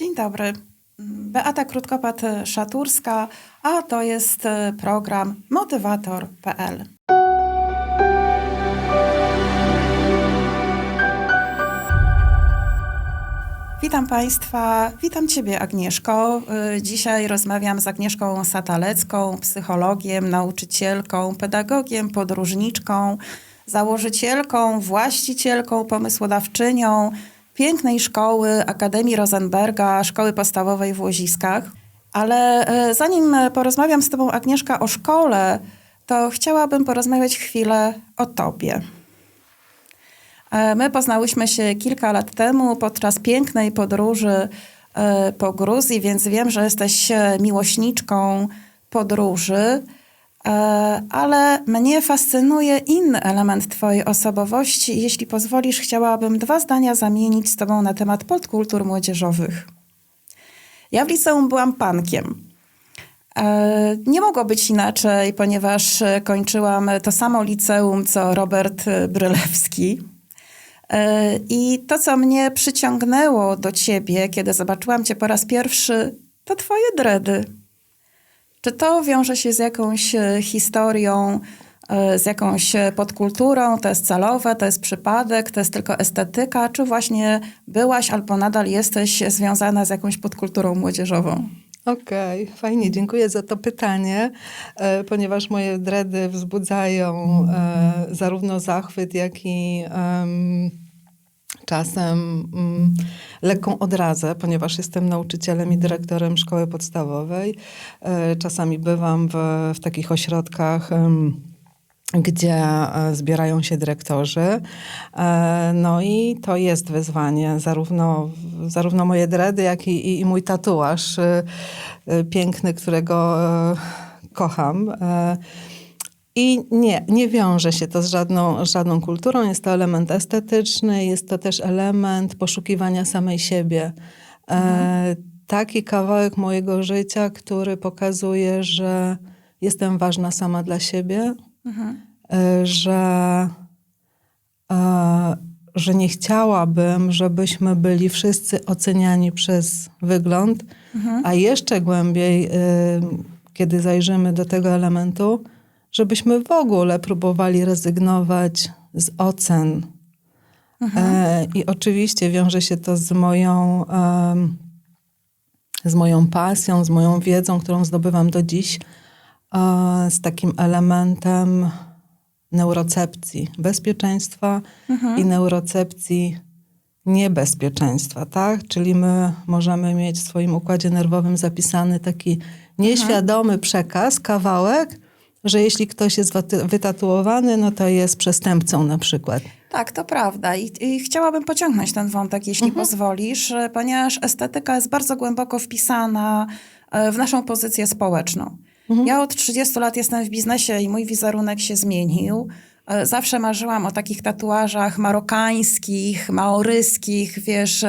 Dzień dobry. Beata Krótkopat-Szaturska, a to jest e, program motywator.pl. Witam Państwa, witam Ciebie Agnieszko. Y, Dzisiaj rozmawiam z Agnieszką Satalecką, psychologiem, nauczycielką, pedagogiem, podróżniczką, założycielką, właścicielką, pomysłodawczynią pięknej szkoły Akademii Rosenberga, Szkoły Podstawowej w Łoziskach. Ale y, zanim porozmawiam z Tobą Agnieszka o szkole, to chciałabym porozmawiać chwilę o Tobie. E, My poznałyśmy się kilka lat temu podczas pięknej podróży e, po Gruzji, więc wiem, że jesteś e, miłośniczką podróży, E, ale mnie fascynuje inny element Twojej osobowości. Jeśli pozwolisz, chciałabym dwa zdania zamienić z Tobą na temat podkultur młodzieżowych. Ja w liceum byłam pankiem. E, Nie mogło być inaczej, ponieważ e, kończyłam to samo liceum co Robert e, Brylewski. E, I to, co mnie przyciągnęło do ciebie, kiedy zobaczyłam cię po raz pierwszy, to twoje dredy. Czy to wiąże się z jakąś e, historią, e, z jakąś e, podkulturą, to jest celowe, to jest przypadek, to jest tylko estetyka, czy właśnie byłaś albo nadal jesteś związana z jakąś podkulturą młodzieżową? Okej, fajnie, dziękuję za to pytanie, ponieważ moje dredy wzbudzają zarówno zachwyt, jak i em, czasem mm, lekką odrazę, ponieważ jestem nauczycielem i dyrektorem szkoły podstawowej. E, czasami bywam w, w takich ośrodkach. gdzie e, zbierają się dyrektorzy. E, No i to jest wyzwanie, zarówno, zarówno moje dredy, jak i, i- mój tatuaż piękny, którego kocham. I nie, nie wiąże się to z żadną, z żadną kulturą. Jest to element estetyczny, jest to też element poszukiwania samej siebie. E, taki kawałek mojego życia, który pokazuje, że jestem ważna sama dla siebie, e, że, e, że nie chciałabym, żebyśmy byli wszyscy oceniani przez wygląd, a jeszcze głębiej, e, kiedy zajrzymy do tego elementu, żebyśmy w ogóle próbowali rezygnować z ocen. E, I oczywiście wiąże się to z moją, em, z moją pasją, z moją wiedzą, którą zdobywam do dziś, e, z takim elementem neurocepcji bezpieczeństwa i neurocepcji niebezpieczeństwa, tak? Czyli my możemy mieć w swoim układzie nerwowym zapisany taki nieświadomy przekaz, kawałek, że jeśli ktoś jest wytatuowany, no to jest przestępcą na przykład. Tak, to prawda. I, I chciałabym pociągnąć ten wątek, jeśli pozwolisz, e, ponieważ estetyka jest bardzo głęboko wpisana e, w naszą pozycję społeczną. Ja od 30 lat jestem w biznesie i mój wizerunek się zmienił. E, Zawsze marzyłam o takich tatuażach marokańskich, maoryskich, wiesz,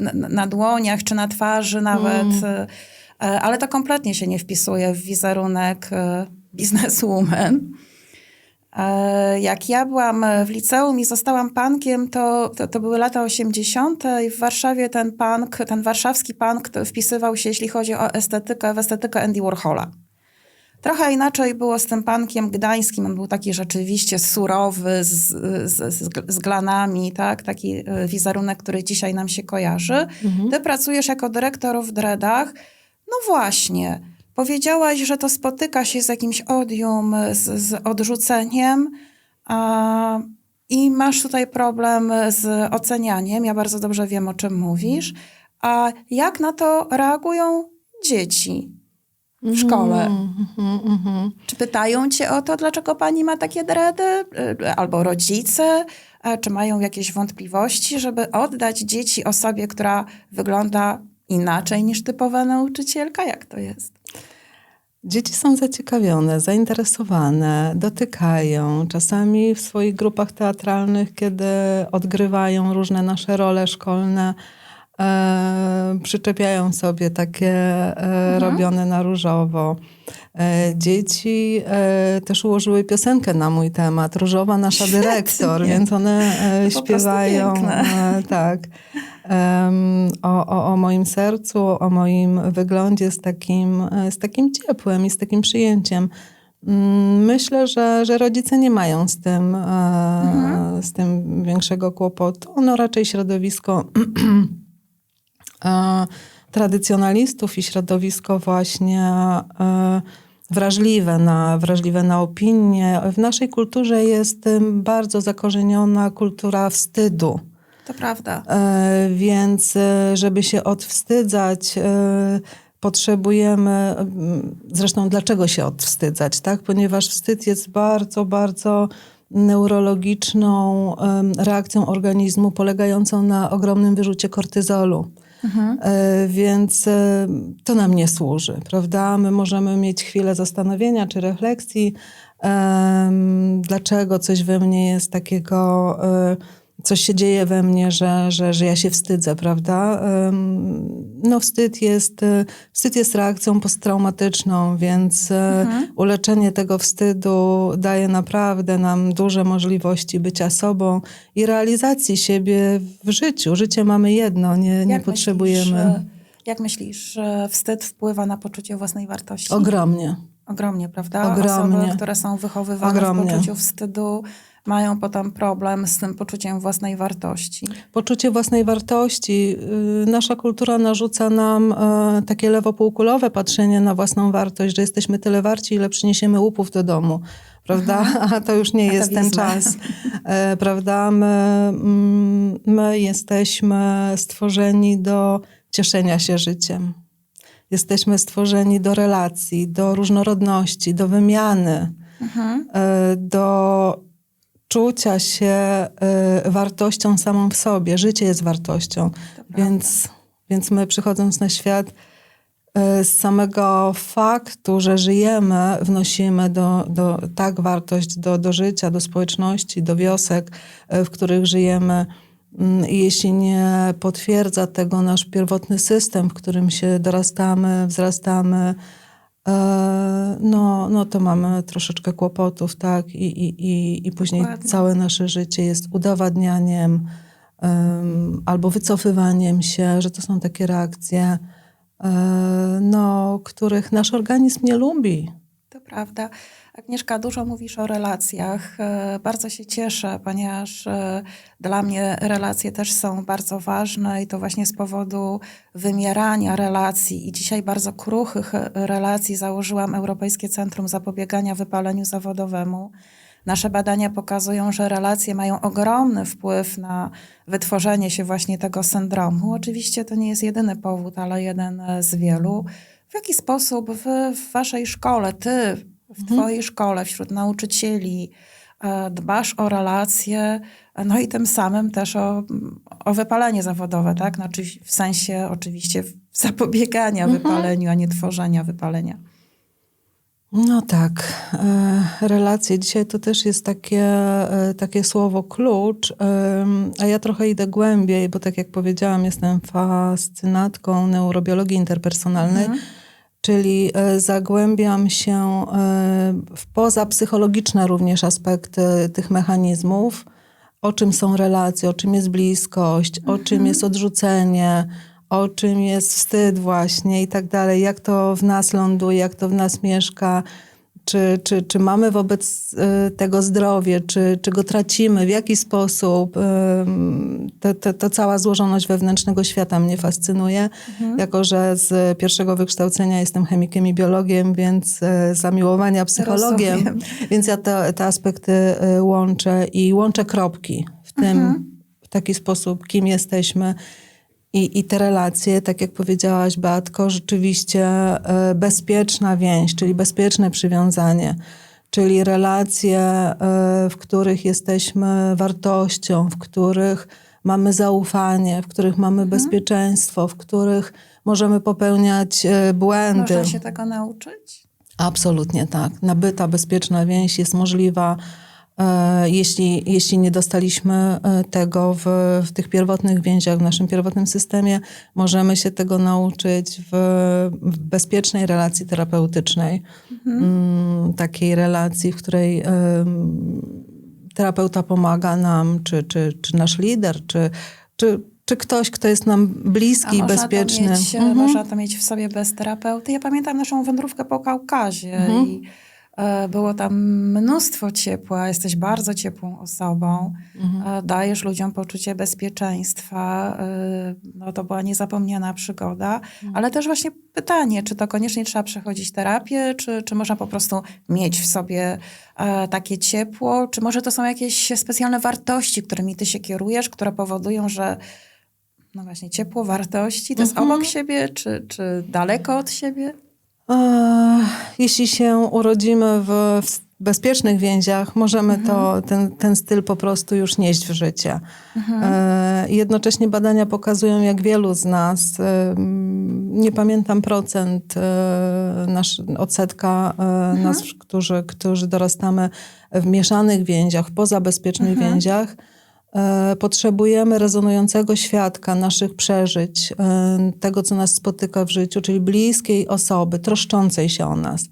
na- na dłoniach czy na twarzy nawet. e, Ale to kompletnie się nie wpisuje w wizerunek bizneswoman. E, Jak ja byłam w liceum i zostałam pankiem, to, to, to były lata 80. i w Warszawie ten punk, ten warszawski punk to wpisywał się, jeśli chodzi o estetykę, w estetykę Andy Warhola. Trochę inaczej było z tym pankiem gdańskim. On był taki rzeczywiście surowy, z, z, z, z glanami, tak? taki e, wizerunek, który dzisiaj nam się kojarzy. Ty pracujesz jako dyrektor w Dreadach. No właśnie, powiedziałaś, że to spotyka się z jakimś odium, z, z odrzuceniem a, i masz tutaj problem z ocenianiem. Ja bardzo dobrze wiem, o czym mówisz. A jak na to reagują dzieci w szkole? Mhm, mhm. Czy pytają cię o to, dlaczego pani ma takie dredy? Y, Albo rodzice? A Czy mają jakieś wątpliwości, żeby oddać dzieci osobie, która wygląda inaczej niż typowa nauczycielka? Jak to jest? Dzieci są zaciekawione, zainteresowane, dotykają. Czasami w swoich grupach teatralnych, kiedy odgrywają różne nasze role szkolne, e, przyczepiają sobie takie e, robione na różowo. E, dzieci e, też ułożyły piosenkę na mój temat, Różowa nasza Świetnie. dyrektor, więc one e, To śpiewają tak, o, o, o moim sercu, o moim wyglądzie z takim, z takim ciepłem i z takim przyjęciem. Mm, Myślę, że, że rodzice nie mają z tym, e, z tym większego kłopotu. No raczej środowisko tradycjonalistów i środowisko właśnie e, wrażliwe na, wrażliwe na opinie. W naszej kulturze jest bardzo zakorzeniona kultura wstydu. To prawda. E, Więc, e, żeby się odwstydzać, potrzebujemy. Zresztą, dlaczego się odwstydzać, tak? Ponieważ wstyd jest bardzo, bardzo neurologiczną reakcją organizmu polegającą na ogromnym wyrzucie kortyzolu. E, Więc e, to nam nie służy, prawda? My możemy mieć chwilę zastanowienia czy refleksji, dlaczego coś we mnie jest takiego, e, coś się dzieje we mnie, że, że, że ja się wstydzę, prawda? No wstyd jest, e, wstyd jest reakcją posttraumatyczną, więc e, uleczenie tego wstydu daje naprawdę nam duże możliwości bycia sobą i realizacji siebie w życiu. Życie mamy jedno, nie, nie Jak potrzebujemy. Myślisz, e, jak myślisz, że wstyd wpływa na poczucie własnej wartości? Ogromnie. Ogromnie, prawda? Ogromnie. Osoby, które są wychowywane Ogromnie. w poczuciu wstydu, mają potem problem z tym poczuciem własnej wartości. Poczucie własnej wartości. Y, Nasza kultura narzuca nam e, takie lewopółkulowe patrzenie na własną wartość, że jesteśmy tyle warci, ile przyniesiemy łupów do domu. Prawda? A to już nie jest ten czas. E, Prawda? My, mm, my jesteśmy stworzeni do cieszenia się życiem. Jesteśmy stworzeni do relacji, do różnorodności, do wymiany, e, do czucia się e, wartością samą w sobie. Życie jest wartością. Więc, więc my przychodząc na świat e, z samego faktu, że żyjemy, wnosimy do, do, tak wartość do, do życia, do społeczności, do wiosek, e, w których żyjemy. Mm, I jeśli nie potwierdza tego nasz pierwotny system, w którym się dorastamy, wzrastamy, no, no to mamy troszeczkę kłopotów, tak? I, i, i, i później Dokładnie. całe nasze życie jest udowadnianiem em, albo wycofywaniem się, że to są takie reakcje, e, no, których nasz organizm nie lubi. To prawda. Agnieszka, dużo mówisz o relacjach. E, Bardzo się cieszę, ponieważ e, dla mnie relacje też są bardzo ważne i to właśnie z powodu wymierania relacji i dzisiaj bardzo kruchych e, relacji założyłam Europejskie Centrum Zapobiegania Wypaleniu Zawodowemu. Nasze badania pokazują, że relacje mają ogromny wpływ na wytworzenie się właśnie tego syndromu. Oczywiście to nie jest jedyny powód, ale jeden z wielu. W jaki sposób wy w waszej szkole, ty w twojej szkole, wśród nauczycieli e, dbasz o relacje, e, no i tym samym też o, o wypalenie zawodowe, tak? Znaczy w sensie oczywiście zapobiegania wypaleniu, a nie tworzenia wypalenia. No tak, e, relacje. Dzisiaj to też jest takie, takie słowo klucz, a ja trochę idę głębiej, bo tak jak powiedziałam, jestem fascynatką neurobiologii interpersonalnej, czyli e, zagłębiam się e, w pozapsychologiczne również aspekty tych mechanizmów, o czym są relacje, o czym jest bliskość, o czym jest odrzucenie, o czym jest wstyd właśnie i tak dalej, jak to w nas ląduje, jak to w nas mieszka, czy, czy, czy mamy wobec y, tego zdrowie, czy, czy go tracimy, w jaki sposób. Ym, To, to, to cała złożoność wewnętrznego świata mnie fascynuje, jako że z pierwszego wykształcenia jestem chemikiem i biologiem, więc y, zamiłowania psychologiem, Rozumiem. więc ja te, te aspekty y, łączę i łączę kropki w tym, w taki sposób, kim jesteśmy. I, I te relacje, tak jak powiedziałaś, Beatko, rzeczywiście e, bezpieczna więź, czyli bezpieczne przywiązanie, czyli relacje, e, w których jesteśmy wartością, w których mamy zaufanie, w których mamy bezpieczeństwo, w których możemy popełniać e, błędy. Można się tego nauczyć? Absolutnie tak. Nabyta, bezpieczna więź jest możliwa Jeśli, jeśli nie dostaliśmy e, tego w, w tych pierwotnych więziach, w naszym pierwotnym systemie, możemy się tego nauczyć w, w bezpiecznej relacji terapeutycznej. Mm, takiej relacji, w której terapeuta pomaga nam, czy, czy, czy nasz lider, czy, czy, czy ktoś, kto jest nam bliski i bezpieczny. To mieć, Mhm. Można to mieć w sobie bez terapeuty. Ja pamiętam naszą wędrówkę po Kaukazie Mhm. i e, było tam mnóstwo ciepła. Jesteś bardzo ciepłą osobą. Mhm. E, dajesz ludziom poczucie bezpieczeństwa. E, no, to była niezapomniana przygoda. Mhm. Ale też właśnie pytanie, czy to koniecznie trzeba przechodzić terapię, czy, czy można po prostu mieć w sobie e, takie ciepło, czy może to są jakieś specjalne wartości, którymi ty się kierujesz, które powodują, że no właśnie, ciepło wartości to jest Mhm. obok siebie, czy, czy daleko od siebie? Jeśli się urodzimy w, bezpiecznych więziach, możemy to, ten, ten styl po prostu już nieść w życie. E, Jednocześnie badania pokazują, jak wielu z nas, e, nie pamiętam procent, e, nasz, odsetka e, nas, którzy, którzy dorastamy w mieszanych więziach, w pozabezpiecznych więziach, E, Potrzebujemy rezonującego świadka naszych przeżyć, e, tego, co nas spotyka w życiu, czyli bliskiej osoby, troszczącej się o nas.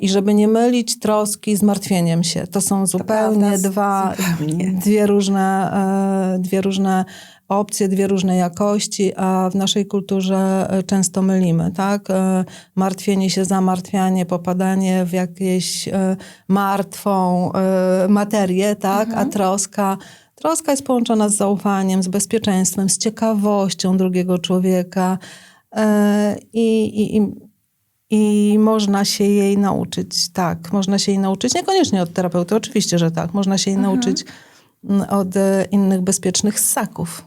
I żeby nie mylić troski z martwieniem się. To są zupełnie prawda, dwa, zupełnie. dwie różne, e, dwie różne opcje, dwie różne jakości, a w naszej kulturze e, często mylimy, tak? E, Martwienie się, zamartwianie, popadanie w jakieś e, martwą e, materię, tak? A troska Troska jest połączona z zaufaniem, z bezpieczeństwem, z ciekawością drugiego człowieka e, i, i, i, i można się jej nauczyć. Tak, można się jej nauczyć. Niekoniecznie od terapeuty, oczywiście, że tak. Można się jej nauczyć mm, od e, innych bezpiecznych ssaków.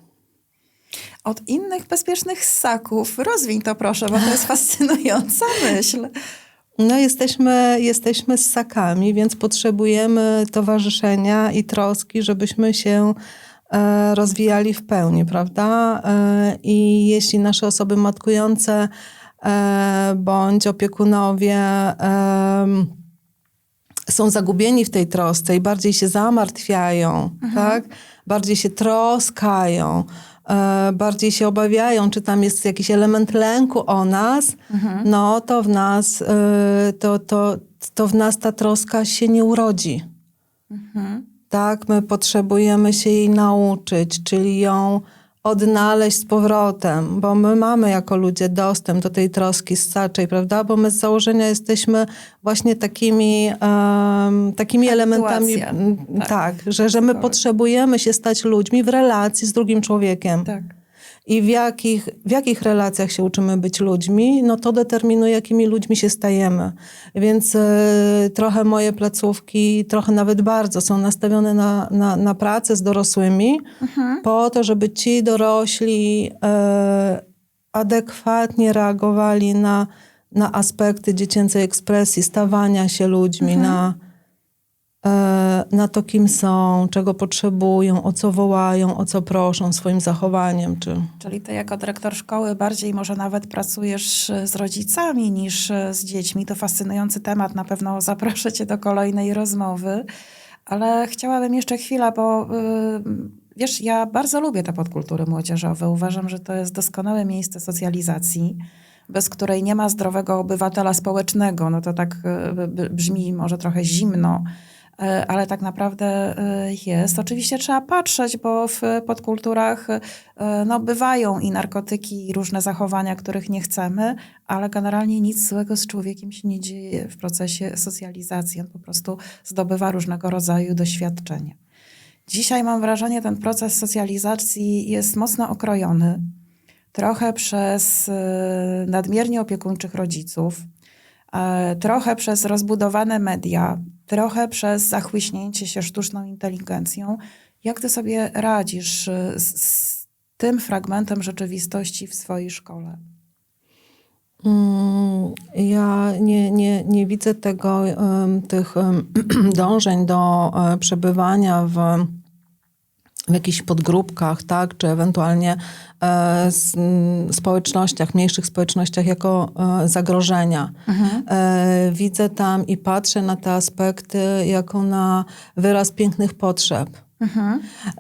Od innych bezpiecznych ssaków. Rozwiń to proszę, bo to jest fascynująca myśl. No, jesteśmy, jesteśmy ssakami, więc potrzebujemy towarzyszenia i troski, żebyśmy się e, rozwijali w pełni, prawda? E, I jeśli nasze osoby matkujące e, bądź opiekunowie są zagubieni w tej trosce i bardziej się zamartwiają, tak? Bardziej się troskają, bardziej się obawiają, czy tam jest jakiś element lęku o nas, no to w nas, e, to, to, to w nas ta troska się nie urodzi. Tak, my potrzebujemy się jej nauczyć, czyli ją odnaleźć z powrotem, bo my mamy jako ludzie dostęp do tej troski ssaczej, prawda? Bo my z założenia jesteśmy właśnie takimi, em, takimi elementami, Tak. tak, że, że my potrzebujemy się stać ludźmi w relacji z drugim człowiekiem. Tak. I w jakich, w jakich relacjach się uczymy być ludźmi, no to determinuje, jakimi ludźmi się stajemy. Więc e, trochę moje placówki, trochę nawet bardzo są nastawione na, na, na pracę z dorosłymi, po to, żeby ci dorośli e, adekwatnie reagowali na, na aspekty dziecięcej ekspresji, stawania się ludźmi, na, e, na to, kim są, czego potrzebują, o co wołają, o co proszą swoim zachowaniem. Czy... Czyli ty jako dyrektor szkoły bardziej może nawet pracujesz e, z rodzicami niż e, z dziećmi. To fascynujący temat. Na pewno zaproszę cię do kolejnej rozmowy. Ale chciałabym jeszcze chwilę, bo wiesz, ja bardzo lubię te podkultury młodzieżowe. Uważam, że to jest doskonałe miejsce socjalizacji, bez której nie ma zdrowego obywatela społecznego. No to tak brzmi może trochę zimno, ale tak naprawdę y, jest. Oczywiście trzeba patrzeć, bo w podkulturach y, no, bywają i narkotyki, i różne zachowania, których nie chcemy, ale generalnie nic złego z człowiekiem się nie dzieje w procesie socjalizacji. On po prostu zdobywa różnego rodzaju doświadczenia. Dzisiaj mam wrażenie, ten proces socjalizacji jest mocno okrojony. Trochę przez nadmiernie opiekuńczych rodziców, e, trochę przez rozbudowane media, trochę przez zachłyśnięcie się sztuczną inteligencją. Jak ty sobie radzisz y, z, z tym fragmentem rzeczywistości w swojej szkole? Mm, Ja nie, nie, nie widzę tego, tych dążeń do e, przebywania w w jakichś podgrupkach, tak, czy ewentualnie e, s, m, społecznościach, mniejszych społecznościach jako e, zagrożenia. E, widzę tam i patrzę na te aspekty jako na wyraz pięknych potrzeb.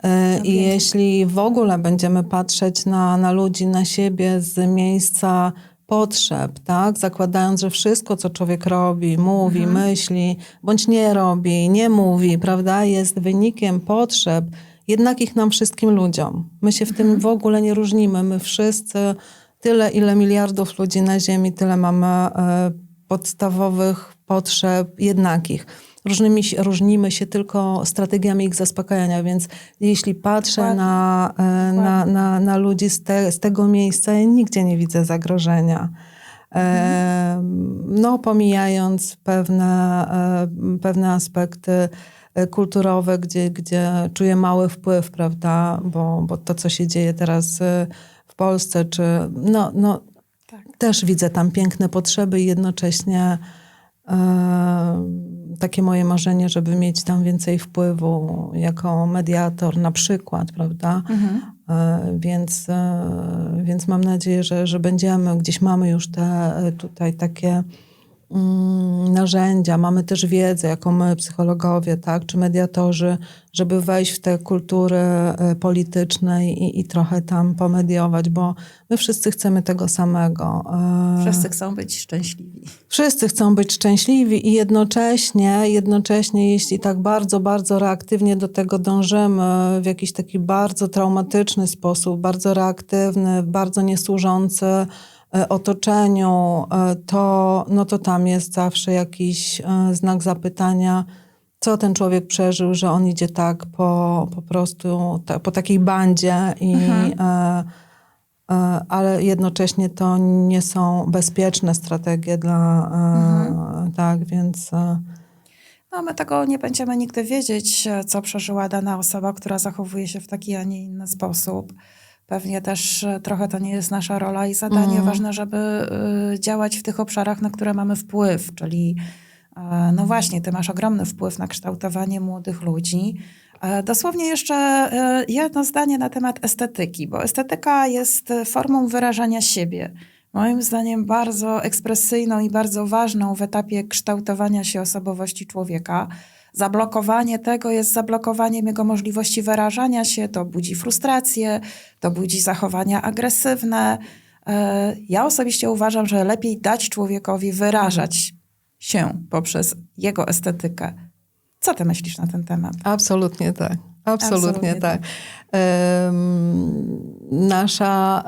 E, I jeśli w ogóle będziemy patrzeć na, na ludzi, na siebie z miejsca potrzeb, tak? Zakładając, że wszystko, co człowiek robi, mówi, myśli, bądź nie robi, nie mówi, prawda, jest wynikiem potrzeb jednakich nam wszystkim ludziom. My się w tym w ogóle nie różnimy. My wszyscy, tyle ile miliardów ludzi na Ziemi, tyle mamy e, podstawowych potrzeb jednakich. Różnymi, różnimy się tylko strategiami ich zaspokajania, więc jeśli patrzę Dokładnie. na, e, na, na, na ludzi z, te, z tego miejsca, ja nigdzie nie widzę zagrożenia. E, no, pomijając pewne, pewne aspekty kulturowe, gdzie, gdzie czuję mały wpływ, prawda, bo, bo to, co się dzieje teraz e, w Polsce, czy no, no Tak. też widzę tam piękne potrzeby i jednocześnie e, takie moje marzenie, żeby mieć tam więcej wpływu jako mediator na przykład, prawda? E, więc, e, więc mam nadzieję, że, że będziemy, gdzieś mamy już te e, tutaj takie narzędzia, mamy też wiedzę, jaką my, psychologowie, tak, czy mediatorzy, żeby wejść w te kultury e, polityczne i, i trochę tam pomediować, bo my wszyscy chcemy tego samego. E, Wszyscy chcą być szczęśliwi. Wszyscy chcą być szczęśliwi i jednocześnie, jednocześnie, jeśli tak bardzo, bardzo reaktywnie do tego dążymy, w jakiś taki bardzo traumatyczny sposób, bardzo reaktywny, bardzo niesłużący otoczeniu, e, to, no to tam jest zawsze jakiś e, znak zapytania, co ten człowiek przeżył, że on idzie tak po, po prostu, ta, po takiej bandzie i e, E, ale jednocześnie to nie są bezpieczne strategie dla, e, tak, więc e, No, my tego nie będziemy nigdy wiedzieć, e, co przeżyła dana osoba, która zachowuje się w taki, a nie inny sposób. Pewnie też e, trochę to nie jest nasza rola i zadanie. Ważne, żeby y, działać w tych obszarach, na które mamy wpływ, czyli e, no właśnie, ty masz ogromny wpływ na kształtowanie młodych ludzi. E, Dosłownie jeszcze e, jedno zdanie na temat estetyki, bo estetyka jest e, formą wyrażania siebie. Moim zdaniem bardzo ekspresyjną i bardzo ważną w etapie kształtowania się osobowości człowieka. Zablokowanie tego jest zablokowaniem jego możliwości wyrażania się, to budzi frustrację, to budzi zachowania agresywne. E, Ja osobiście uważam, że lepiej dać człowiekowi wyrażać się poprzez jego estetykę. Co ty myślisz na ten temat? absolutnie tak. Absolutnie, Absolutnie tak. Em, nasza,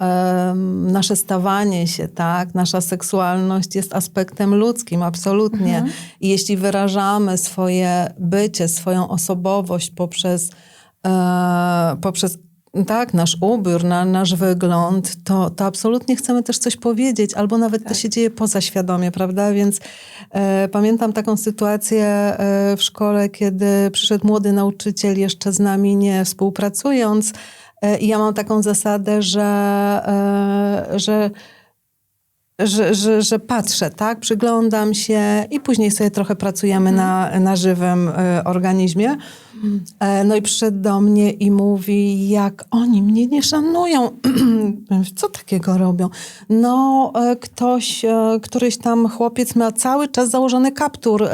nasze stawanie się, tak, nasza seksualność jest aspektem ludzkim, absolutnie. I jeśli wyrażamy swoje bycie, swoją osobowość poprzez, e, poprzez tak, nasz ubiór, na, nasz wygląd, to, to absolutnie chcemy też coś powiedzieć, albo nawet to się dzieje pozaświadomie, prawda? Więc e, pamiętam taką sytuację e, w szkole, kiedy przyszedł młody nauczyciel, jeszcze z nami nie współpracując, e, i ja mam taką zasadę, że, e, że że, że, że patrzę, tak, przyglądam się i później sobie trochę pracujemy na, na żywym e, organizmie. E, no i przyszedł do mnie i mówi, jak oni mnie nie szanują. Co takiego robią? No, e, ktoś, e, któryś tam chłopiec ma cały czas założony kaptur.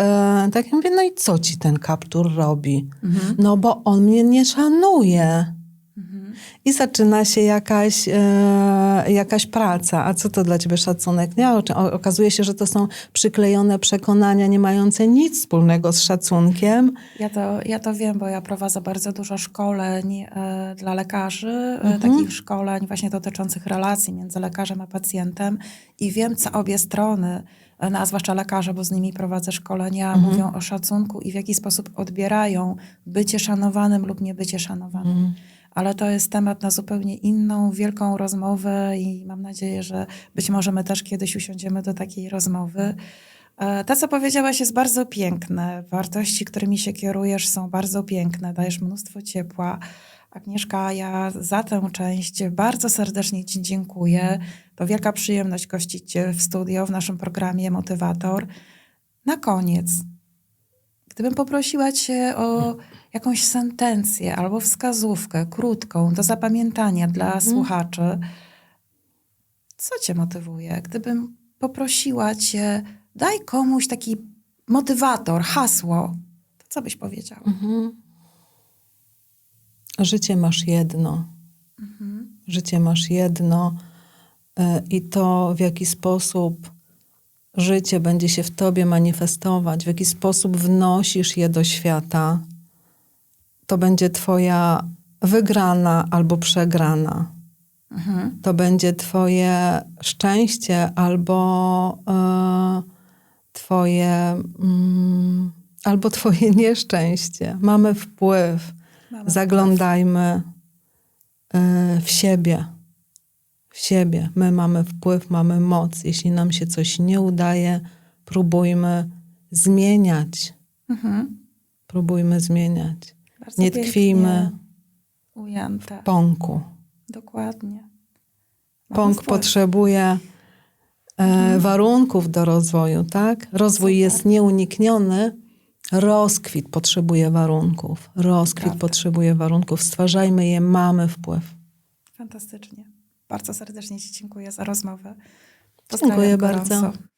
Tak ja mówię, no i co ci ten kaptur robi? No, bo on mnie nie szanuje. I zaczyna się jakaś, e, jakaś praca. A co to dla ciebie szacunek? Nie? O- Okazuje się, że to są przyklejone przekonania nie mające nic wspólnego z szacunkiem. Ja to, ja to wiem, bo ja prowadzę bardzo dużo szkoleń e, dla lekarzy, e, takich szkoleń właśnie dotyczących relacji między lekarzem a pacjentem i wiem, co obie strony, no, a zwłaszcza lekarze, bo z nimi prowadzę szkolenia, mówią o szacunku i w jaki sposób odbierają bycie szanowanym lub niebycie szanowanym. Ale to jest temat na zupełnie inną, wielką rozmowę i mam nadzieję, że być może my też kiedyś usiądziemy do takiej rozmowy. E, To, co powiedziałaś, jest bardzo piękne. Wartości, którymi się kierujesz, są bardzo piękne. Dajesz mnóstwo ciepła. Agnieszka, ja za tę część bardzo serdecznie Ci dziękuję. To wielka przyjemność gościć Cię w studio w naszym programie Motywator. Na koniec, Gdybym poprosiła cię o jakąś sentencję albo wskazówkę krótką do zapamiętania dla słuchaczy, co cię motywuje? Gdybym poprosiła cię, daj komuś taki motywator, hasło, to co byś powiedział? Mhm. Życie masz jedno. Życie masz jedno e, i to, w jaki sposób życie będzie się w tobie manifestować, w jaki sposób wnosisz je do świata, to będzie twoja wygrana albo przegrana. Mhm. To będzie twoje szczęście albo e, twoje mm, albo twoje nieszczęście. Mamy wpływ. Mamy Zaglądajmy e, w siebie. W siebie. My mamy wpływ, mamy moc. Jeśli nam się coś nie udaje, próbujmy zmieniać. Mhm. Próbujmy zmieniać. Bardzo Nie tkwimy Ujęte. w pąku. Dokładnie. Mamy Pąk potrzebuje e, warunków do rozwoju, tak? Rozwój Super. jest nieunikniony. Rozkwit potrzebuje warunków. Rozkwit Prawda. potrzebuje warunków. Stwarzajmy je, mamy wpływ. Fantastycznie. Bardzo serdecznie Ci dziękuję za rozmowę. Dziękuję Pozdrawiam bardzo. gorąco.